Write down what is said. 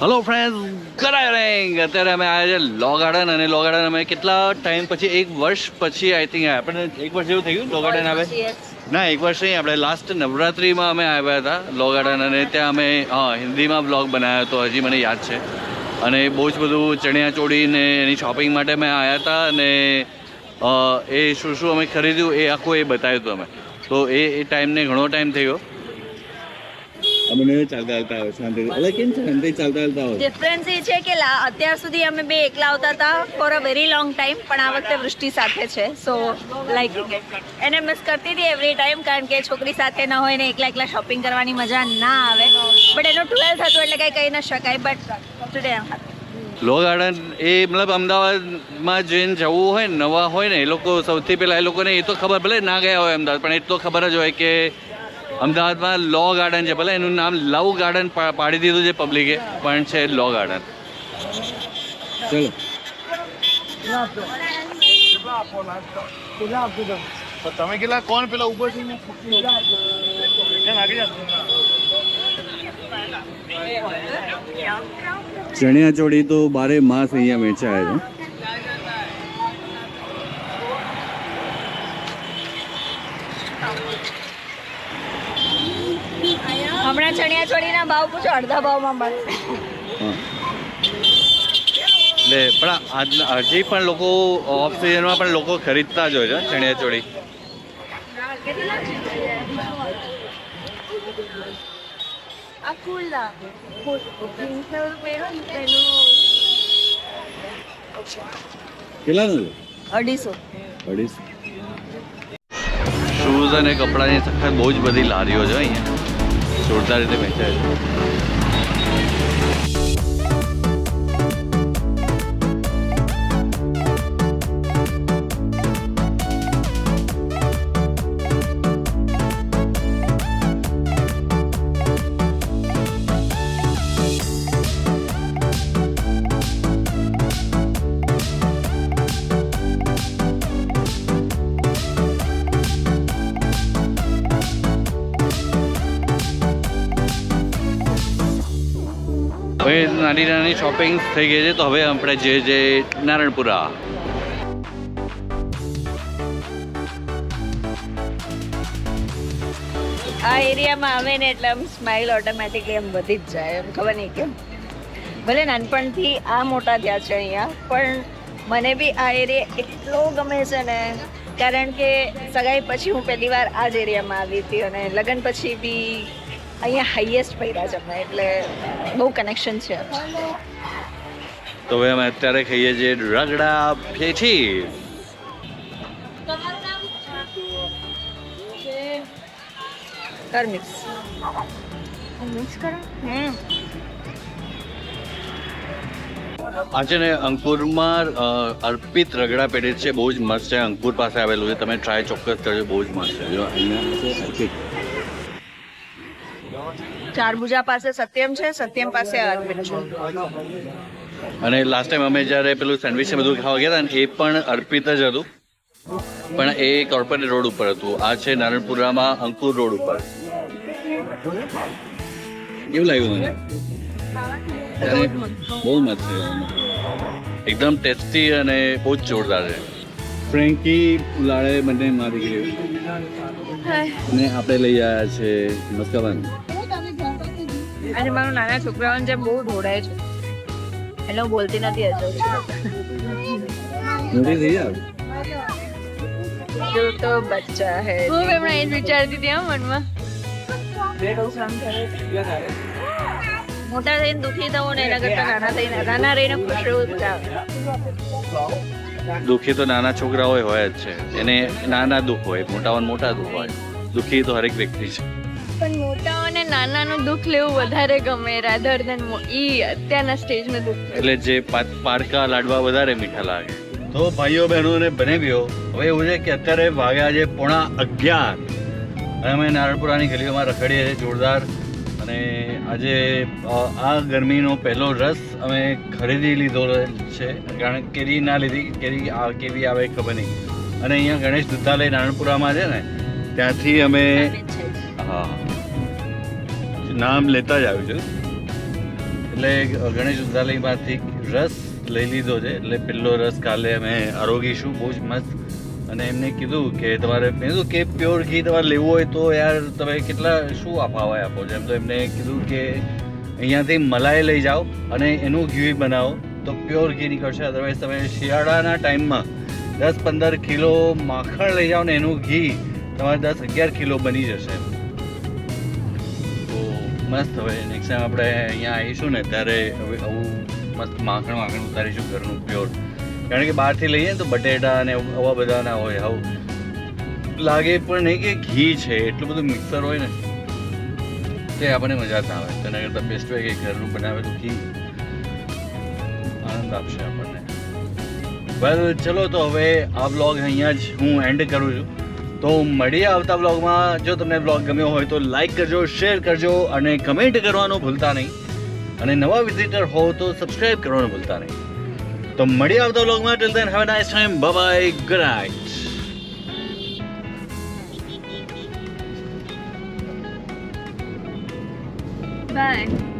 Hello friend કરાયરેંગ અત્યારે અમે આવ્યા છે લો ગાર્ડન અને લો ગાર્ડન અમે કેટલા ટાઈમ પછી એક વર્ષ પછી આઈ થિંક આપણે એક વર્ષ જેવું થઈ ગયું લો ગાર્ડન આવે ના એક વર્ષ નહીં આપણે લાસ્ટ નવરાત્રિમાં અમે આવ્યા હતા લો ગાર્ડન અને ત્યાં અમે હા હિન્દીમાં બ્લોગ બનાવ્યો હતો હજી મને યાદ છે. અને બહુ જ બધું ચણિયા ચોળીને એની શોપિંગ માટે અમે આવ્યા હતા અને એ શું શું અમે ખરીદ્યું એ આખું એ બતાવ્યું હતું અમે. તો એ એ ટાઈમને ઘણો ટાઈમ થઈ ગયો અમને ચાલતા ચાલતા આવે શાંતિ એટલે કેમ શાંતિ ચાલતા ચાલતા આવે. ડિફરન્સ એ છે કે અત્યાર સુધી અમે બે એકલા આવતા હતા for a very long time પણ આ વખતે વૃષ્ટિ સાથે છે. સો લાઈક એને મિસ કરતી હતી એવરી ટાઈમ કારણ કે છોકરી સાથે ન હોય ને એકલા એકલા શોપિંગ કરવાની મજા ના આવે. બટ એનું ટ્વેલ્થ હતું એટલે કંઈ કહી ન શકાય બટ ટુડે લો ગાર્ડન એ મતલબ અમદાવાદમાં જઈને જવું હોય ને નવા હોય ને એ લોકો સૌથી પહેલાં એ લોકોને એ તો ખબર ભલે ના ગયા હોય અમદાવાદ પણ એ તો ખબર જ હોય કે અમદાવાદમાં લો ગાર્ડન છે. ભલે એનું નામ લવ ગાર્ડન પા- પાડી દીધું છે પબ્લિકે પણ છે લો ગાર્ડન. ચલો. તમે કેટલા કોણ પેલા ઊભો છે? ચણિયા ચોળી તો બારે માસ અહીંયા વેચાય છે. હમણાં ચણિયા ચોળીના ભાવ પૂછો અડધા ભાવમાં મળશે હા. એટલે પણ આજ હજી પણ લોકો ઓફ સિઝનમાં પણ લોકો ખરીદતા જ હોય છે ચણિયા ચોળી. કેટલાનું અઢીસો. અઢીસો. શૂઝ અને કપડાની સખત બહુ જ બધી લારીઓ છે અહીંયા. જોરદાર રીતે વેચાય હવે નાની નાની શોપિંગ થઈ ગઈ છે, તો હવે આપણે જે જે નારણપુરા. આ એરિયામાં આવે ને એટલે આમ સ્માઇલ ઓટોમેટિકલી એમ વધી જ જાય, એમ ખબર નહીં કેમ. ભલે નાનપણથી આ મોટા થયા છે અહીંયા, પણ મને બી આ એરિયા એટલો ગમે છે ને, કારણ કે સગાઈ પછી હું પહેલી વાર આ જ એરિયામાં આવી હતી અને લગ્ન પછી બી અહીંયા હાઈએસ્ટ પડ્યા છે અમે એટલે બહુ કનેક્શન છે તો હવે અમે અત્યારે ખાઈએ છીએ રગડા ફેઠી કર મિક્સ મિક્સ કરો? હમ. આ ને અંકુરમાં અર્પિત રગડા પેઢી છે બહુ જ મસ્ત છે. અંકુર પાસે આવેલું છે. તમે ટ્રાય ચોક્કસ કરજો બહુ જ મસ્ત છે જો અહીંયા છે અર્પિત ચારભુજા પાસે સત્યમ છે સત્યમ પાસે અર્પિત છે. અને લાસ્ટ ટાઈમ અમે જ્યારે પેલું સેન્ડવિચ ને બધું ખાવા ગયા હતા ને એ પણ અર્પિત જ હતું. પણ એ કોર્પોરેટ રોડ ઉપર હતું. આ છે નારણપુરામાં અંકુર રોડ ઉપર. કેવું લાગ્યું મને? બહુ મસ્ત એકદમ ટેસ્ટી અને બહુ જ જોરદાર છે. ફ્રેન્કી લાળે મને મારી ગયું અને આપણે લઈ આવ્યા છે મસ્કાબન અને મારું નાના છોકરાઓને જેમ બહુ ઢોળાય છે. એટલે હું બોલતી નથી હજુ. જો તો બચ્ચા હે. હું હમણાં એ જ વિચારતી હતી મનમાં. મોટા થઈને દુખી થવું ને એના કરતા નાના થઈને નાના રહીને ખુશ રહેવું જ દુઃખી તો નાના છોકરા હોય હોય જ છે. એને નાના દુઃખ હોય મોટાઓને મોટા દુઃખ હોય. દુઃખી તો હરેક વ્યક્તિ છે. પણ મોટાઓને નાનાનું દુઃખ લેવું વધારે ગમે રાધર દેન ઈ અત્યારના સ્ટેજનું દુઃખ એટલે જે પારકા લાડવા વધારે મીઠા લાગે. તો ભાઈઓ બહેનોને ગયો હવે એવું છે કે અત્યારે વાગ્યા છે પોણા અગિયાર. અને અમે નારણપુરાની ગલીઓમાં રખડીએ છીએ જોરદાર. અને આજે આ ગરમીનો પહેલો રસ અમે ખરીદી લીધો છે. કારણ કે કેરી ના લીધી. કેરી આ કેવી આવે ખબર નહીં. અને અહીંયા ગણેશ દુધાલય નારણપુરામાં છે ને ત્યાંથી અમે હા. નામ લેતા જ આવ્યું છે. એટલે ગણેશ ઉદ્યાલયમાંથી રસ લઈ લીધો છે. એટલે પેલો રસ કાલે અમે આરોગીશું, બહુ જ મસ્ત. અને એમને કીધું કે તમારે, મેં કીધું કે પ્યોર ઘી તમારે લેવું હોય તો યાર તમે કેટલા, શું અપાવા આપો છો? એમ તો એમને કીધું કે અહીંયાથી મલાઈ લઈ જાઓ અને એનું ઘી બનાવો. તો પ્યોર ઘી નીકળશે. અદરવાઇઝ તમે શિયાળાના ટાઈમમાં દસ પંદર કિલો માખણ લઈ જાઓ ને એનું ઘી તમારે દસ અગિયાર કિલો બની જશે. મસ્ત હવે નેક્સ્ટ ટાઈમ આપણે અહીંયા આવીશું ને ત્યારે હવે આવું મસ્ત માખણ માખણ ઉતારીશું ઘરનું પ્યોર કારણ કે બહારથી લઈએ ને તો બટેટા અને આવા બધા ના હોય, આવું. લાગે પણ નહીં કે ઘી છે, એટલું બધું મિક્સર હોય ને, તે આપણને મજા ના આવે. તેના કરતાં બેસ્ટ હોય કે ઘરનું બનાવેલું ઘી. આનંદ આપશે આપણને. વેલ ચલો તો હવે આ બ્લોગ અહીંયા જ હું એન્ડ કરું છું. તો મળીએ આવતા બ્લોગમાં જો તમને બ્લોગ ગમ્યો હોય તો લાઈક કરજો શેર કરજો અને કમેન્ટ કરવાનું ભૂલતા નહીં. અને નવા વિઝિટર હો તો સબસ્ક્રાઇબ કરવાનું ભૂલતા નહીં. તો મળીએ આવતા બ્લોગમાં till then have a nice time bye good night bye